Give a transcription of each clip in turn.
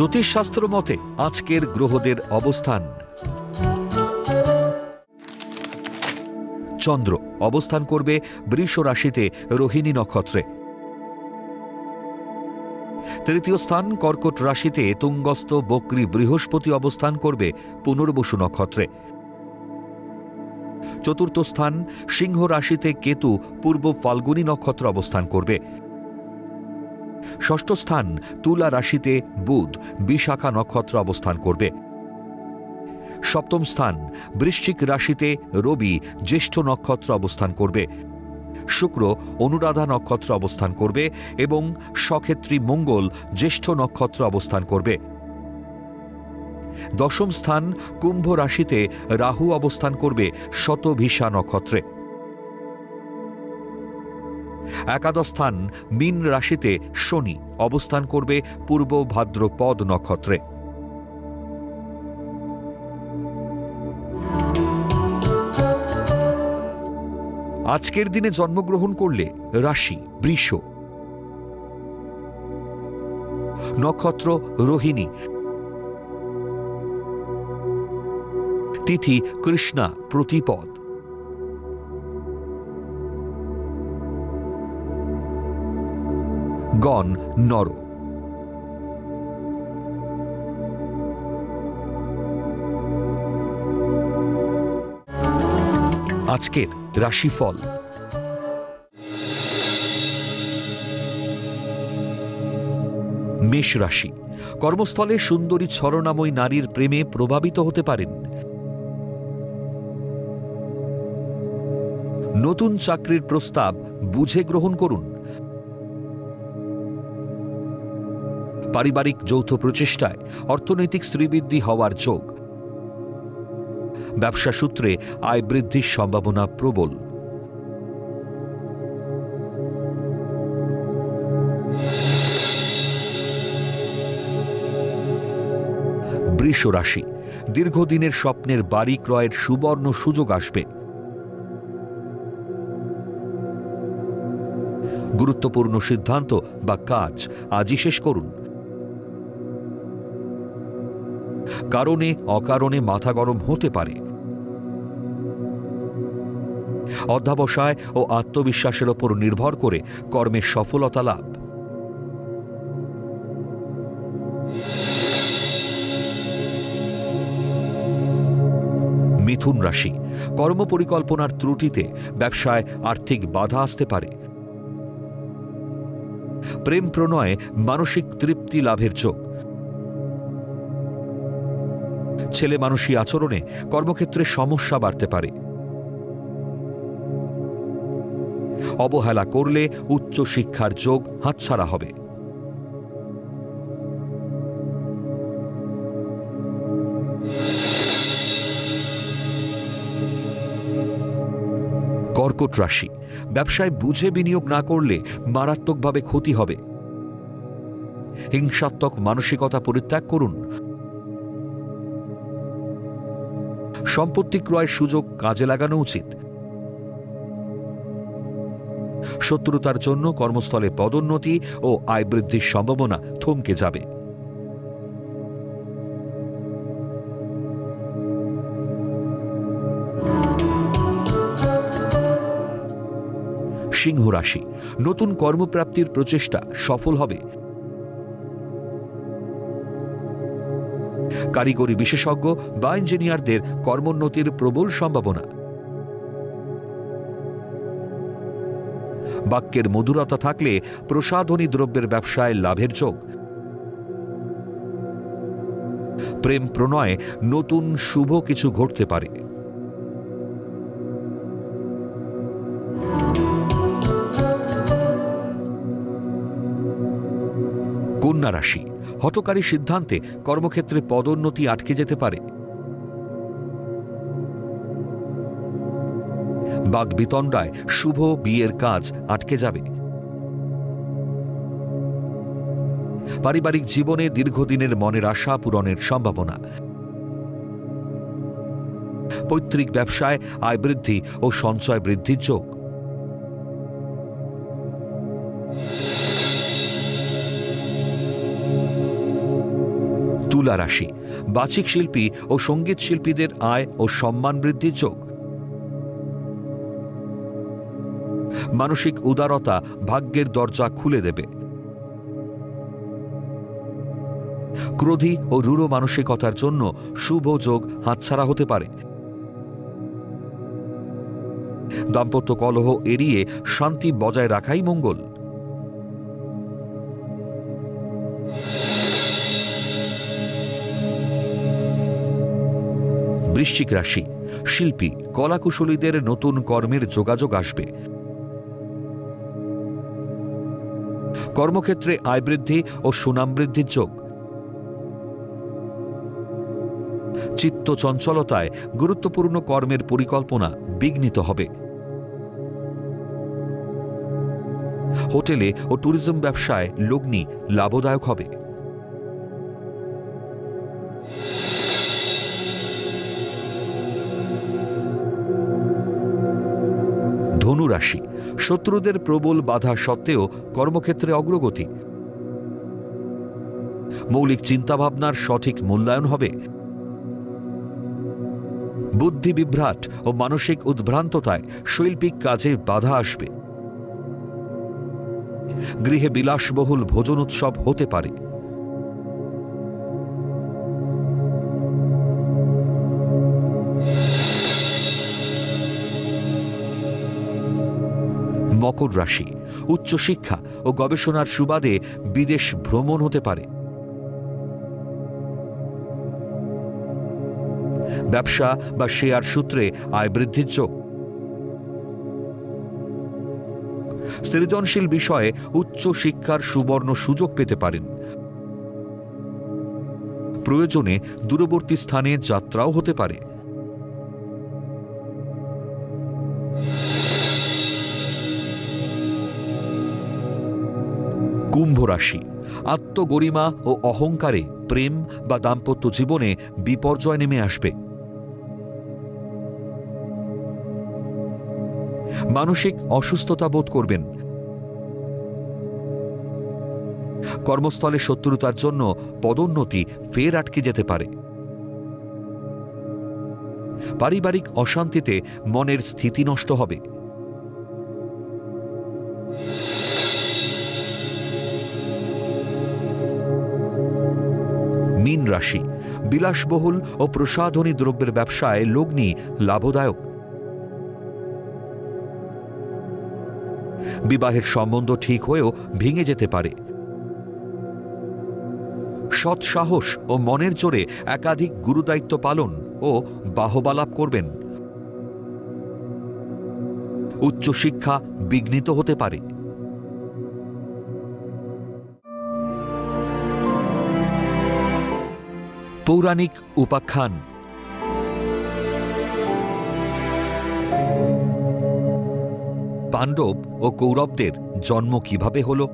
জ্যোতিষশাস্ত্র মতে আজকের গ্রহদের অবস্থান। চন্দ্র অবস্থান করবে বৃষ রাশিতে রোহিণী নক্ষত্রে। তৃতীয় স্থান কর্কট রাশিতে তুঙ্গস্থ বক্রী বৃহস্পতি অবস্থান করবে পুনর্বসু নক্ষত্রে। চতুর্থ স্থান সিংহ রাশিতে কেতু পূর্ব ফাল্গুনী নক্ষত্র অবস্থান করবে। ষষ্ঠ স্থান তুলা রাশিতে বুধ বিশাখা নক্ষত্র অবস্থান করবে। সপ্তম স্থান বৃশ্চিক রাশিতে রবি জ্যেষ্ঠ নক্ষত্র অবস্থান করবে। শুক্র অনুরাধা নক্ষত্র অবস্থান করবে এবং সক্ষেত্রী মঙ্গল জ্যেষ্ঠ নক্ষত্র অবস্থান করবে। দশম স্থান কুম্ভ রাশিতে রাহু অবস্থান করবে শতভিসা নক্ষত্রে। একাদশ স্থান মীন রাশিতে শনি অবস্থান করবে পূর্ব ভাদ্রপদ নক্ষত্রে। আজকের দিনে জন্মগ্রহণ করলে রাশি, বৃষ। নক্ষত্র, রোহিণী। তিথি, কৃষ্ণা প্রতিপদ। গণ নর। আজকের রাশিফল। মেষ রাশি, কর্মস্থলে সুন্দরী ছলনাময়ী নারীর প্রেমে প্রভাবিত হতে পারেন। নতুন চাকরির প্রস্তাব বুঝে গ্রহণ করুন। পারিবারিক যৌথ প্রচেষ্টায় অর্থনৈতিক শ্রীবৃদ্ধি হওয়ার যোগ। ব্যবসা সূত্রে আয় বৃদ্ধির সম্ভাবনা প্রবল। বৃষ রাশি, দীর্ঘদিনের স্বপ্নের বাড়ি ক্রয়ের সুবর্ণ সুযোগ আসবে। গুরুত্বপূর্ণ সিদ্ধান্ত বা কাজ, আজই শেষ করুন। কারণে, অকারণে মাথা গরম হতে পারে। অধ্যাবসায় ও আত্মবিশ্বাসের ওপর নির্ভর করে কর্মের সফলতা লাভ। মিথুন রাশি, কর্মপরিকল্পনার ত্রুটিতে ব্যবসায় আর্থিক বাধা আসতে পারে। প্রেম প্রণয়ে মানসিক তৃপ্তি লাভের যোগ। ছেলে মানুষী আচরণে কর্মক্ষেত্রে সমস্যা বাড়তে পারে। অবহেলা করলে উচ্চ শিক্ষার যোগ হাতছাড়া হবে। কর্কট রাশি, ব্যবসায় বুঝে বিনিয়োগ না করলে মারাত্মকভাবে ক্ষতি হবে। হিংসাত্মক মানসিকতা পরিত্যাগ করুন। সম্পত্তি ক্রয়ের সুযোগ কাজে লাগানো উচিত। শত্রুতার জন্য কর্মস্থলে পদোন্নতি ও আয় বৃদ্ধির সম্ভাবনা থমকে যাবে। সিংহ রাশি, নতুন কর্মপ্রাপ্তির প্রচেষ্টা সফল হবে। কারিগরি বিশেষজ্ঞ বা ইঞ্জিনিয়ারদের কর্মোন্নতির প্রবল সম্ভাবনা। বাক্যের মধুরতা থাকলে প্রসাধনী দ্রব্যের ব্যবসায় লাভের যোগ। প্রেম প্রণয়ে নতুন শুভ কিছু ঘটতে পারে। কন্যা রাশি হটকারী সিদ্ধান্তে কর্মক্ষেত্রে পদোন্নতি আটকে যেতে পারে। বাগবিতণ্ডায় শুভ বিয়ের কাজ আটকে যাবে। পারিবারিক জীবনে দীর্ঘদিনের মনের আশা পূরণের সম্ভাবনা। পৈতৃক ব্যবসায় আয় বৃদ্ধি ও সঞ্চয় বৃদ্ধির যোগ। তুলা রাশি, বাচিক শিল্পী ও সংগীত শিল্পীদের আয় ও সম্মান বৃদ্ধির যোগ। মানসিক উদারতা ভাগ্যের দরজা খুলে দেবে। ক্রোধী ও রূঢ় মানসিকতার জন্য শুভ যোগ হাতছাড়া হতে পারে। দাম্পত্য কলহ এড়িয়ে শান্তি বজায় রাখাই মঙ্গল। বৃশ্চিক রাশি, শিল্পী, কলাকুশলীদের নতুন কর্মের যোগাযোগ আসবে। কর্মক্ষেত্রে আয় বৃদ্ধি ও সুনাম বৃদ্ধির যোগ। চিত্ত চঞ্চলতায় গুরুত্বপূর্ণ কর্মের পরিকল্পনা বিঘ্নিত হবে। হোটেলে ও ট্যুরিজম ব্যবসায় লগ্নি লাভদায়ক হবে। ধনুরাশি শত্রুদের প্রবল বাধা সত্ত্বেও কর্মক্ষেত্রে অগ্রগতি। মৌলিক চিন্তাভাবনার সঠিক মূল্যায়ন হবে। বুদ্ধি বিভ্রাট ও মানসিক উদ্ভ্রান্ততায় শৈল্পিক কাজে বাধা আসবে। গৃহে বিলাসবহুল ভোজন উৎসব হতে পারে। মকর রাশি, উচ্চশিক্ষা ও গবেষণার সুবাদে বিদেশ ভ্রমণ হতে পারে। ব্যবসা বা শেয়ার সূত্রে আয় বৃদ্ধির যোগ। সৃজনশীল বিষয়ে উচ্চ শিক্ষার সুবর্ণ সুযোগ পেতে পারেন। প্রয়োজনে দূরবর্তী স্থানে যাত্রাও হতে পারে। কুম্ভ রাশি। আত্মগরিমা ও অহংকারে প্রেম বা দাম্পত্য জীবনে বিপর্যয় নেমে আসবে। মানসিক অসুস্থতা বোধ করবেন। কর্মস্থলে শত্রুতার জন্য পদোন্নতি ফের আটকে যেতে পারে। পারিবারিক অশান্তিতে মনের স্থিতি নষ্ট হবে। রাশি বিলাসবহুল ও প্রসাধনী দ্রব্যের ব্যবসায় লগ্নি লাভদায়ক। বিবাহের সম্বন্ধ ঠিক হয়েও ভেঙে যেতে পারে। সৎ সাহস ও মনের জোরে একাধিক গুরুদায়িত্ব পালন ও বাহবালাপ করবেন। উচ্চশিক্ষা বিঘ্নিত হতে পারে। পৌরাণিক উপাখ্যান। পাণ্ডব ও কৌরবদের জন্ম কীভাবে হল?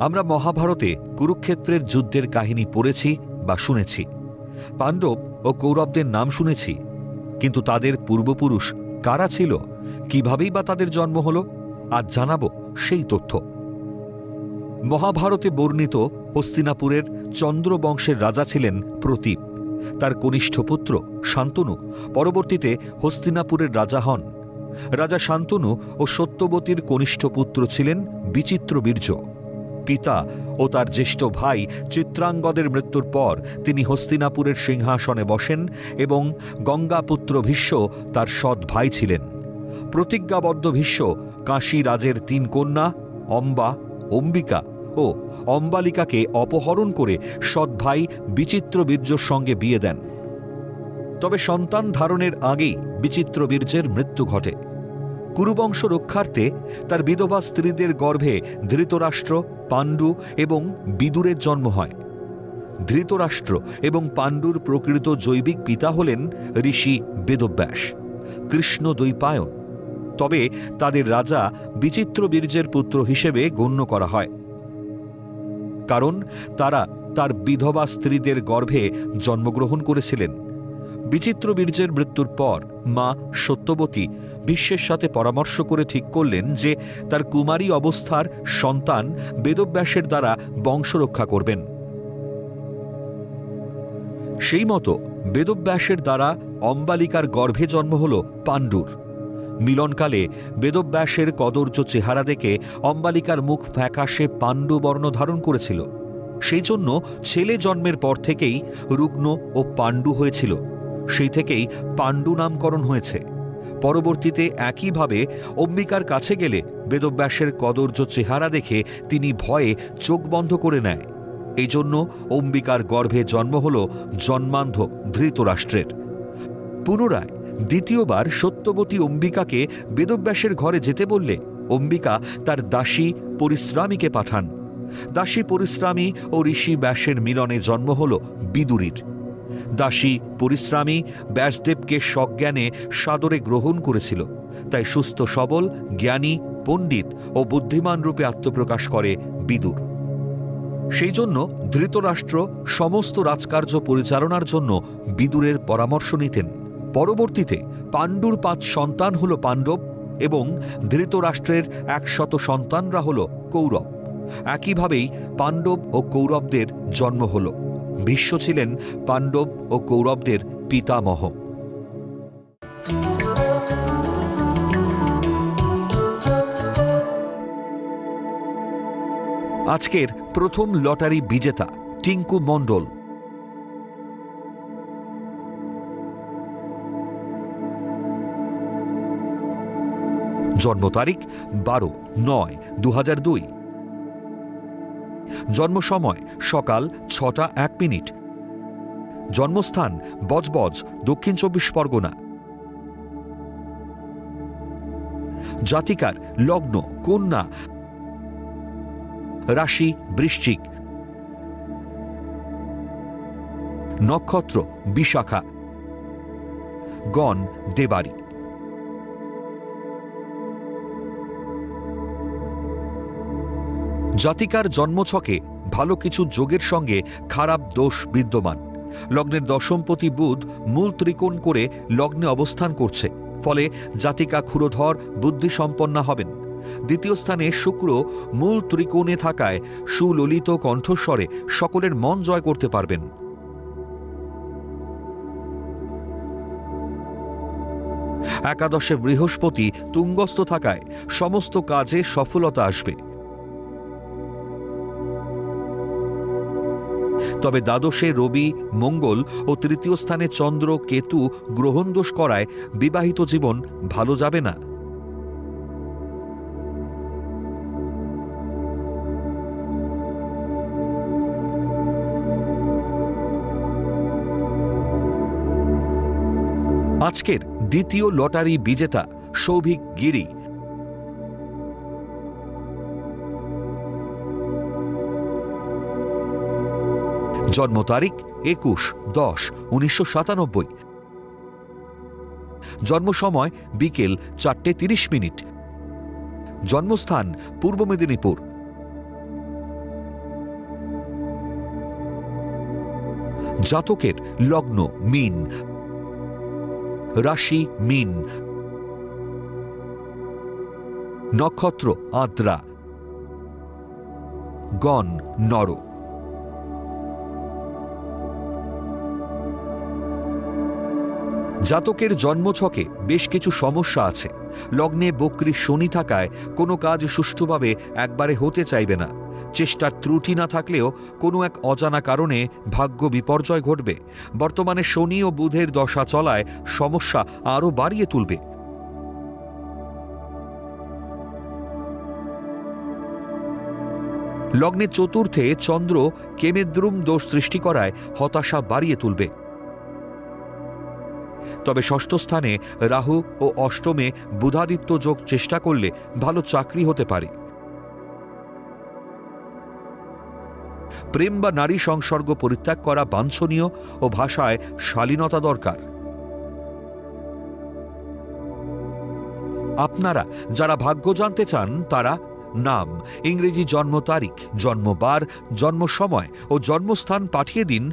আমরা মহাভারতে কুরুক্ষেত্রের যুদ্ধের কাহিনী পড়েছি বা শুনেছি। পাণ্ডব ও কৌরবদের নাম শুনেছি। কিন্তু তাদের পূর্বপুরুষ কারা ছিল? কিভাবেই বা তাদের জন্ম হল? আজ জানাব সেই তথ্য। মহাভারতে বর্ণিত হস্তিনাপুরের চন্দ্রবংশের রাজা ছিলেন প্রতীপ। তার কনিষ্ঠ পুত্র শান্তনু পরবর্তীতে হস্তিনাপুরের রাজা হন। রাজা শান্তনু ও সত্যবতীর কনিষ্ঠ পুত্র ছিলেন বিচিত্র বীর্য। পিতা ও তার জ্যেষ্ঠ ভাই চিত্রাঙ্গদের মৃত্যুর পর তিনি হস্তিনাপুরের সিংহাসনে বসেন এবং গঙ্গাপুত্র ভীষ্ম তার সৎ ভাই ছিলেন। প্রতিজ্ঞাবদ্ধ ভীষ্ম কাশী রাজের তিন কন্যা, অম্বা, অম্বিকা ও অম্বালিকাকে অপহরণ করে সৎ ভাই বিচিত্র বীর্যর সঙ্গে বিয়ে দেন। তবে সন্তান ধারণের আগেই বিচিত্র বীর্যের মৃত্যু ঘটে। কুরুবংশ রক্ষার্থে তার বিধবা স্ত্রীদের গর্ভে ধৃতরাষ্ট্র, পাণ্ডু এবং বিদুরের জন্ম হয়। ধৃতরাষ্ট্র এবং পাণ্ডুর প্রকৃত জৈবিক পিতা হলেন ঋষি বেদব্যাস। কৃষ্ণ দ্বৈপায়ন তবে তাদের রাজা বিচিত্র বীর্যের পুত্র হিসেবে গণ্য করা হয়। কারণ তারা তার বিধবা স্ত্রীদের গর্ভে জন্মগ্রহণ করেছিলেন। বিচিত্র বীর্যের মৃত্যুর পর মা সত্যবতী বিশ্বের সাথে পরামর্শ করে ঠিক করলেন যে তার কুমারী অবস্থার সন্তান বেদব্যাসের দ্বারা বংশরক্ষা করবেন। সেই মতো বেদব্যাসের দ্বারা অম্বালিকার গর্ভে জন্ম হল পাণ্ডুর। মিলনকালে বেদব্যাসের কদর্য চেহারা দেখে অম্বালিকার মুখ ফ্যাকাশে পাণ্ডু বর্ণ ধারণ করেছিল। সেই জন্য ছেলে জন্মের পর থেকেই রুগ্ন ও পাণ্ডু হয়েছিল। সেই থেকেই পাণ্ডু নামকরণ হয়েছে। পরবর্তীতে একইভাবে অম্বিকার কাছে গেলে বেদব্যাসের কদর্য চেহারা দেখে তিনি ভয়ে চোখ বন্ধ করে নেয়। এই জন্য অম্বিকার গর্ভে জন্ম হল জন্মান্ধ ধৃতরাষ্ট্রের। পুনরায় দ্বিতীয়বার সত্যবতী অম্বিকাকে বেদব্যাসের ঘরে যেতে বললে অম্বিকা তার দাসী পরিশ্রামীকে পাঠান। দাসী পরিশ্রামী ও ঋষি ব্যাসের মিলনে জন্ম হল বিদুরীর। দাসী পরিশ্রামী ব্যাসদেবকে সজ্ঞানে সাদরে গ্রহণ করেছিল। তাই সুস্থ, সবল, জ্ঞানী, পণ্ডিত ও বুদ্ধিমান রূপে আত্মপ্রকাশ করে বিদুর। সেই জন্য ধৃতরাষ্ট্র সমস্ত রাজকার্য পরিচালনার জন্য বিদুরের পরামর্শ নিতেন। পরবর্তীতে পাণ্ডুর পাঁচ সন্তান হল পাণ্ডব এবং ধৃতরাষ্ট্রের একশত সন্তানরা হল কৌরব। একইভাবেই পাণ্ডব ও কৌরবদের জন্ম হল। বিশ্ব ছিলেন পাণ্ডব ও কৌরবদের পিতামহ। আজকের প্রথম লটারি বিজেতা টিঙ্কু মণ্ডল। জন্ম তারিখ বারো নয় দু দুই। জন্ম সময় সকাল ছটা এক মিনিট। জন্মস্থান বজবজ, দক্ষিণ চব্বিশ পরগনা। জাতিকার লগ্ন কন্যা। রাশি বৃশ্চিক। নক্ষত্র বিশাখা। গণ দেবাড়ি জাতিকার জন্মছকে ভালো কিছু যোগের সঙ্গে খারাপ দোষ বিদ্যমান। লগ্নের দশমপতি বুধ মূল ত্রিকোণ করে লগ্নে অবস্থান করছে, ফলে জাতিকা ক্ষুরধর বুদ্ধিসম্পন্না হবেন। দ্বিতীয় স্থানে শুক্র মূল ত্রিকোণে থাকায় সুললিত কণ্ঠস্বরে সকলের মন জয় করতে পারবেন। একাদশে বৃহস্পতি তুঙ্গস্থ থাকায় সমস্ত কাজে সফলতা আসবে। তবে দ্বাদশে রবি মঙ্গল ও তৃতীয় স্থানে চন্দ্র কেতু গ্রহণ দোষ করায় বিবাহিত জীবন ভালো যাবে না। আজকের দ্বিতীয় লটারি বিজেতা সৌভিক গিরি জন্ম তারিখ একুশ দশ উনিশশো সাতানব্বই। জন্ম সময় বিকেল চারটে তিরিশ মিনিট। জন্মস্থান পূর্ব মেদিনীপুর। জাতকের লগ্ন মিন। রাশি মিন। নক্ষত্র আদ্রা। গণ নর জাতকের জন্মছকে বেশ কিছু সমস্যা আছে। লগ্নে বক্রী শনি থাকায় কোনো কাজ সুষ্ঠুভাবে একবারে হতে চাইবে না। চেষ্টার ত্রুটি না থাকলেও কোনো এক অজানা কারণে ভাগ্য বিপর্যয় ঘটবে। বর্তমানে শনি ও বুধের দশা চলায় সমস্যা আরও বাড়িয়ে তুলবে। লগ্নে চতুর্থে চন্দ্র কেমেদ্রুম দোষ সৃষ্টি করায় হতাশা বাড়িয়ে তুলবে। তবে ষষ্ঠ স্থানে রাহু ও অষ্টমে বুধাদিত্য যোগ চেষ্টা করলে ভালো চাকরি হতে পারে। প্রেম বা নারী সংসর্গ পরিত্যাগ করা বাঞ্ছনীয় ও ভাষায় শালীনতা দরকার। আপনারা যারা ভাগ্য জানতে চান, তারা নাম, ইংরেজি জন্ম তারিখ জন্মবার জন্ম সময় ও জন্মস্থান পাঠিয়ে দিন